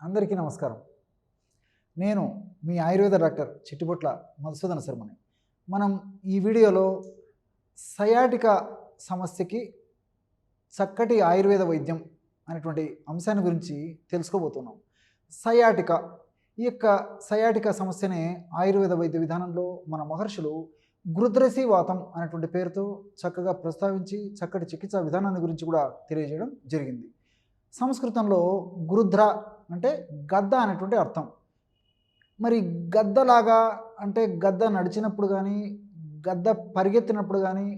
అందరికీ నమస్కారం. నేను మీ ఆయుర్వేద డాక్టర్ చిట్టిబొట్ల మధుసూదన శర్మని. మనం ఈ వీడియోలో సయాటిక సమస్యకి చక్కటి ఆయుర్వేద వైద్యం అనేటువంటి అంశాన్ని గురించి తెలుసుకోబోతున్నాం. సయాటిక ఈ యొక్క సయాటిక సమస్యనే ఆయుర్వేద వైద్య విధానంలో మన మహర్షులు గురుద్రసి వాతం అనేటువంటి పేరుతో చక్కగా ప్రస్తావించి చక్కటి చికిత్సా విధానాన్ని గురించి కూడా తెలియజేయడం జరిగింది. సంస్కృతంలో గురుద్ర అంటే గద్ద అనేటువంటి అర్థం. మరి గద్దలాగా అంటే గద్ద నడిచినప్పుడు కానీ గద్ద పరిగెత్తినప్పుడు కానీ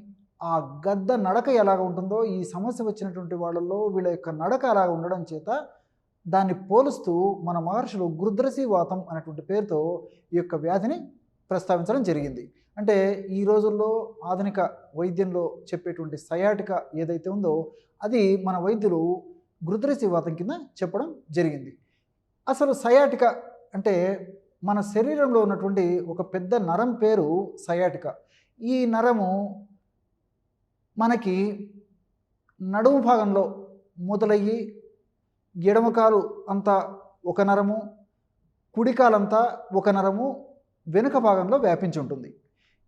ఆ గద్ద నడక ఎలాగ ఉంటుందో ఈ సమస్య వచ్చినటువంటి వాళ్ళల్లో వీళ్ళ యొక్క నడక అలాగ ఉండడం చేత దాన్ని పోలుస్తూ మన మహర్షులు గురుద్రసి వాతం అనేటువంటి పేరుతో ఈ యొక్క వ్యాధిని ప్రస్తావించడం జరిగింది. అంటే ఈ రోజుల్లో ఆధునిక వైద్యంలో చెప్పేటువంటి సయాటిక ఏదైతే ఉందో అది మన వైద్యులు గృద్రసి వాతం కింద చెప్పడం జరిగింది. అసలు సయాటిక అంటే మన శరీరంలో ఉన్నటువంటి ఒక పెద్ద నరం పేరు సయాటిక. ఈ నరము మనకి నడుము భాగంలో మొదలయ్యి ఎడమకాలు అంతా ఒక నరము కుడికాలంతా ఒక నరము వెనుక భాగంలో వ్యాపించి ఉంటుంది.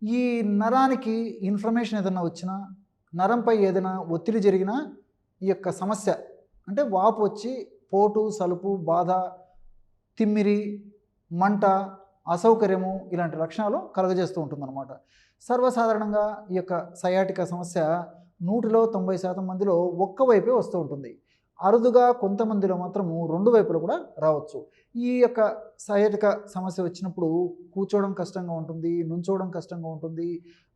ఈ నరానికి ఇన్ఫ్లమేషన్ ఏదైనా వచ్చినా నరంపై ఏదైనా ఒత్తిడి జరిగినా ఈ యొక్క సమస్య అంటే వాపు వచ్చి పోటు సలుపు బాధ తిమ్మిరి మంట అసౌకర్యము ఇలాంటి లక్షణాలు కలుగజేస్తూ ఉంటుందన్నమాట. సర్వసాధారణంగా ఈ యొక్క సయాటిక సమస్య నూటిలో తొంభై శాతం మందిలో ఒక్క వైపే వస్తూ ఉంటుంది. అరుదుగా కొంతమందిలో మాత్రము రెండు వైపులు కూడా రావచ్చు. ఈ యొక్క సయాటిక సమస్య వచ్చినప్పుడు కూర్చోవడం కష్టంగా ఉంటుంది నుంచోవడం కష్టంగా ఉంటుంది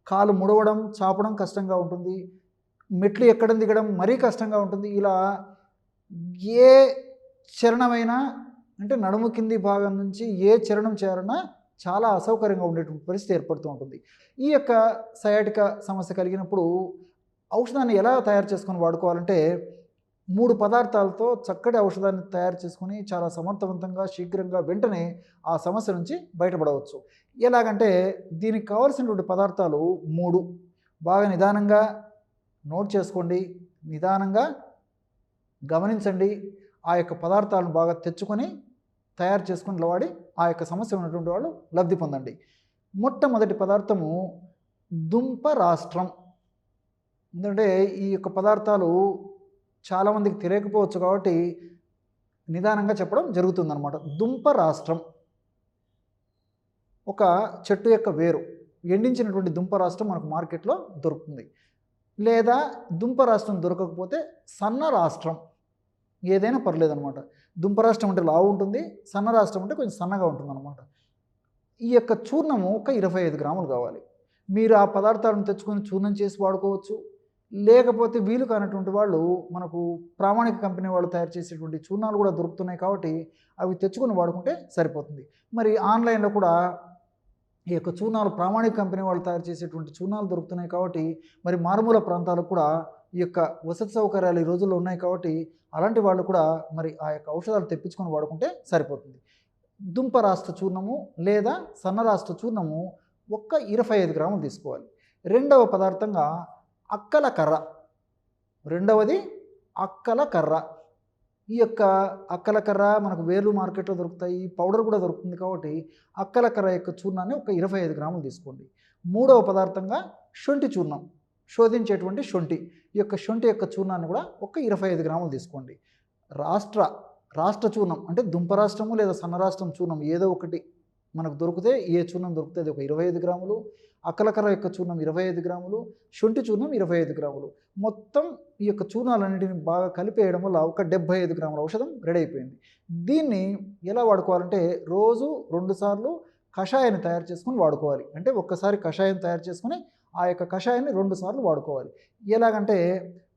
కాలు ముడవడం చాపడం కష్టంగా ఉంటుంది మెట్లు ఎక్కడం దిగడం మరీ కష్టంగా ఉంటుంది ఇలా ఏ చరణమైనా అంటే నడుము కింది భాగం నుంచి ఏ చరణం చేరినా చాలా అసౌకర్యంగా ఉండేటువంటి పరిస్థితి ఏర్పడుతూ ఉంటుంది. ఈ యొక్క సయాటిక సమస్య కలిగినప్పుడు ఔషధాన్ని ఎలా తయారు చేసుకొని వాడుకోవాలంటే మూడు పదార్థాలతో చక్కటి ఔషధాన్ని తయారు చేసుకొని చాలా సమర్థవంతంగా శీఘ్రంగా వెంటనే ఆ సమస్య నుంచి బయటపడవచ్చు. ఎలాగంటే దీనికి కావలసినటువంటి పదార్థాలు మూడు. బాగా నిదానంగా నోట్ చేసుకోండి. నిదానంగా గమనించండి ఆ యొక్క పదార్థాలను బాగా తెచ్చుకొని తయారు చేసుకుని వాడి ఆ యొక్క సమస్య ఉన్నటువంటి వాళ్ళు లబ్ధి పొందండి. మొట్టమొదటి పదార్థము దుంప రాష్ట్రం. ఎందుకంటే ఈ యొక్క పదార్థాలు చాలామందికి తెలియకపోవచ్చు కాబట్టి నిదానంగా చెప్పడం జరుగుతుందన్నమాట. దుంప రాష్ట్రం. ఒక చెట్టు యొక్క వేరు. ఎండించినటువంటి దుంప రాష్ట్రం మనకు మార్కెట్లో దొరుకుతుంది. లేదా దుంప రాష్ట్రం దొరకకపోతే సన్న రాష్ట్రం. ఏదైనా పర్లేదనమాట దుంప రాష్ట్రం అంటే లావు ఉంటుంది సన్న రాష్ట్రం అంటే కొంచెం సన్నగా ఉంటుంది అనమాట ఈ యొక్క చూర్ణము ఒక ఇరవై ఐదు గ్రాములు కావాలి. మీరు ఆ పదార్థాలను తెచ్చుకొని చూర్ణం చేసి వాడుకోవచ్చు. లేకపోతే వీలు కానటువంటి వాళ్ళు మనకు ప్రామాణిక కంపెనీ వాళ్ళు తయారు చేసేటువంటి చూర్ణాలు కూడా దొరుకుతున్నాయి కాబట్టి అవి తెచ్చుకొని వాడుకుంటే సరిపోతుంది. మరి ఆన్లైన్లో కూడా ఈ యొక్క చూర్ణాలు ప్రామాణిక కంపెనీ వాళ్ళు తయారు చేసేటువంటి చూర్ణాలు దొరుకుతున్నాయి కాబట్టి మరి మారుమూల ప్రాంతాలకు కూడా ఈ యొక్క వసతి సౌకర్యాలు ఈ రోజుల్లో ఉన్నాయి కాబట్టి అలాంటి వాళ్ళు కూడా మరి ఆ యొక్క ఔషధాలు తెప్పించుకొని వాడుకుంటే సరిపోతుంది. దుంప రాష్ట్ర చూర్ణము లేదా సన్న రాష్ట్ర చూర్ణము ఒక్క ఇరవై ఐదు గ్రాములు తీసుకోవాలి. రెండవ పదార్థంగా అక్కల కర్ర. రెండవది అక్కల కర్ర. ఈ యొక్క అక్కల కర్ర మనకు వేర్లు మార్కెట్లో దొరుకుతాయి పౌడర్ కూడా దొరుకుతుంది కాబట్టి అక్కల కర్ర యొక్క చూర్ణాన్ని ఒక ఇరవై ఐదు గ్రాములు తీసుకోండి. మూడవ పదార్థంగా శొంఠి చూర్ణం. శోధించేటువంటి శొంఠి. ఈ యొక్క శొంఠి యొక్క చూర్ణాన్ని కూడా ఒక ఇరవై ఐదు గ్రాములు తీసుకోండి. రాష్ట్ర రాష్ట్ర చూర్ణం అంటే దుంప రాష్ట్రము లేదా సన్న రాష్ట్రం చూర్ణం ఏదో ఒకటి మనకు దొరికితే ఏ చూర్ణం దొరికితే అది ఒక ఇరవై ఐదు గ్రాములు. అక్కలకర యొక్క చూర్ణం ఇరవై ఐదు గ్రాములు. శొంఠి చూర్ణం ఇరవై ఐదు గ్రాములు. మొత్తం ఈ యొక్క చూర్ణాలన్నింటిని బాగా కలిపేయడం వల్ల ఒక డెబ్బై ఐదు గ్రాముల ఔషధం రెడీ అయిపోయింది. దీన్ని ఎలా వాడుకోవాలంటే రోజు రెండుసార్లు కషాయాన్ని తయారు చేసుకొని వాడుకోవాలి. అంటే ఒక్కసారి కషాయం తయారు చేసుకుని ఆ యొక్క కషాయాన్ని రెండు సార్లు వాడుకోవాలి. ఎలాగంటే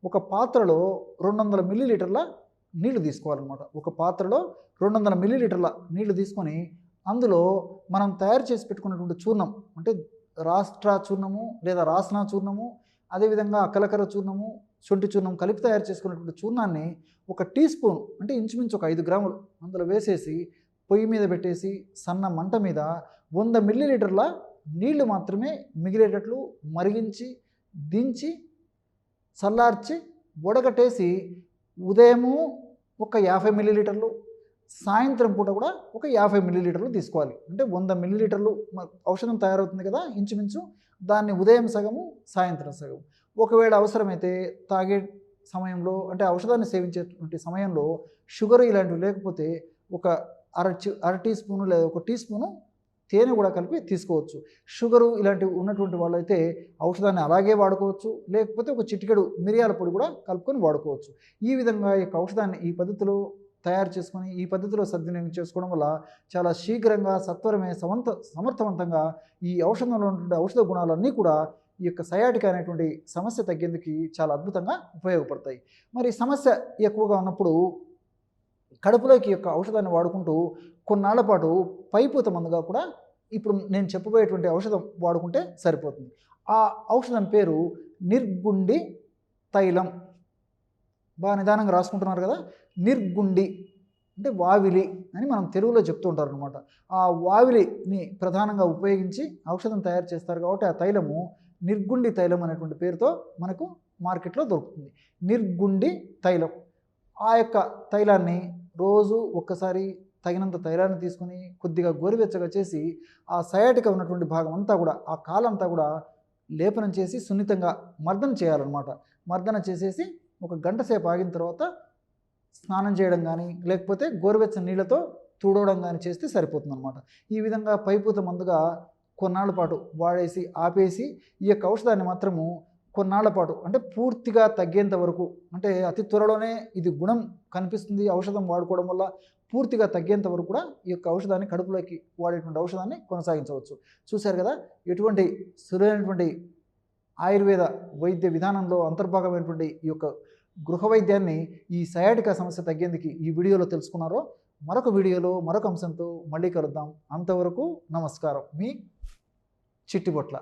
ఒక పాత్రలో రెండు వందల మిల్లీలీటర్ల నీళ్ళు తీసుకోవాలన్నమాట. ఒక పాత్రలో రెండు వందల మిల్లీలీటర్ల నీళ్ళు తీసుకొని అందులో మనం తయారు చేసి పెట్టుకున్నటువంటి చూర్ణం అంటే రాష్ట్ర చూర్ణము లేదా రాసన చూర్ణము అదేవిధంగా అక్కలకర చూర్ణము శొంఠి చూర్ణం కలిపి తయారు చేసుకున్నటువంటి చూర్ణాన్ని ఒక టీ స్పూన్ అంటే ఇంచుమించు ఒక ఐదు గ్రాములు అందులో వేసేసి పొయ్యి మీద పెట్టేసి సన్న మంట మీద వంద మిల్లీలీటర్ల నీళ్ళు మాత్రమే మిగిలేటట్లు మరిగించి దించి చల్లార్చి వడగట్టేసి ఉదయము ఒక యాభై మిల్లీలీటర్లు సాయంత్రం పూట కూడా ఒక యాభై మిల్లీలీటర్లు తీసుకోవాలి. అంటే వంద మిల్లీలీటర్లు ఔషధం తయారవుతుంది కదా ఇంచుమించు దాన్ని ఉదయం సగము సాయంత్రం సగం ఒకవేళ అవసరమైతే తాగే సమయంలో అంటే ఔషధాన్ని సేవించేటువంటి సమయంలో షుగర్ ఇలాంటివి లేకపోతే ఒక అర చి- అర టీ స్పూను లేదా ఒక టీ స్పూను తేనె కూడా కలిపి తీసుకోవచ్చు. షుగరు ఇలాంటివి ఉన్నటువంటి వాళ్ళైతే ఔషధాన్ని అలాగే వాడుకోవచ్చు. లేకపోతే ఒక చిటికెడు మిరియాల పొడి కూడా కలుపుకొని వాడుకోవచ్చు. ఈ విధంగా ఈ యొక్క ఔషధాన్ని ఈ పద్ధతిలో తయారు చేసుకొని ఈ పద్ధతిలో సద్వినియోగం చేసుకోవడం వల్ల చాలా శీఘ్రంగా సత్వరమే సమంత సమర్థవంతంగా ఈ ఔషధంలో ఉన్నటువంటి ఔషధ గుణాలన్నీ కూడా ఈ యొక్క సయాటిక అనేటువంటి సమస్య తగ్గేందుకు చాలా అద్భుతంగా ఉపయోగపడతాయి. మరి సమస్య ఎక్కువగా ఉన్నప్పుడు కడుపులోకి యొక్క ఔషధాన్ని వాడుకుంటూ కొన్నాళ్ళ పాటు పైపూత మందుగా కూడా ఇప్పుడు నేను చెప్పబోయేటువంటి ఔషధం వాడుకుంటే సరిపోతుంది. ఆ ఔషధం పేరు నిర్గుండి తైలం. బాగా నిదానంగా రాసుకుంటున్నారు కదా? నిర్గుండి అంటే వావిలి అని మనం తెలుగులో చెప్తూ ఉంటారు అనమాట ఆ వావిలిని ప్రధానంగా ఉపయోగించి ఔషధం తయారు చేస్తారు కాబట్టి ఆ తైలము నిర్గుండి తైలం అనేటువంటి పేరుతో మనకు మార్కెట్లో దొరుకుతుంది. నిర్గుండి తైలం. ఆ యొక్క తైలాన్ని రోజు ఒక్కసారి తగినంత తైలాన్ని తీసుకొని కొద్దిగా గోరువెచ్చగా చేసి ఆ సయాటిక ఉన్నటువంటి భాగం అంతా కూడా ఆ కాలంతా కూడా లేపనం చేసి సున్నితంగా మర్దన చేయాలన్నమాట. మర్దన చేసేసి ఒక గంట సేపు ఆగిన తర్వాత స్నానం చేయడం కానీ లేకపోతే గోరువెచ్చని నీళ్ళతో తుడవడం కానీ చేస్తే సరిపోతుంది అనమాట ఈ విధంగా పైపూత మందుగా కొన్నాళ్ళ పాటు వాడేసి ఆపేసి ఈ యొక్క ఔషధాన్ని మాత్రము కొన్నాళ్ళ పాటు అంటే పూర్తిగా తగ్గేంత వరకు అంటే అతి త్వరలోనే ఇది గుణం కనిపిస్తుంది ఔషధం వాడుకోవడం వల్ల పూర్తిగా తగ్గేంత వరకు కూడా ఈ యొక్క ఔషధాన్ని కడుపులోకి వాడేటువంటి ఔషధాన్ని కొనసాగించవచ్చు. చూశారు కదా ఎటువంటి సులువైనటువంటి ఆయుర్వేద వైద్య విధానంలో అంతర్భాగమైనటువంటి ఈ యొక్క గృహ వైద్యాన్ని ఈ సయాటికా సమస్య తగ్గేందుకు ఈ వీడియోలో తెలుసుకున్నారో మరొక వీడియోలో మరొక అంశంతో మళ్ళీ కలుద్దాం. అంతవరకు నమస్కారం. మీ చిట్టిబొట్ల.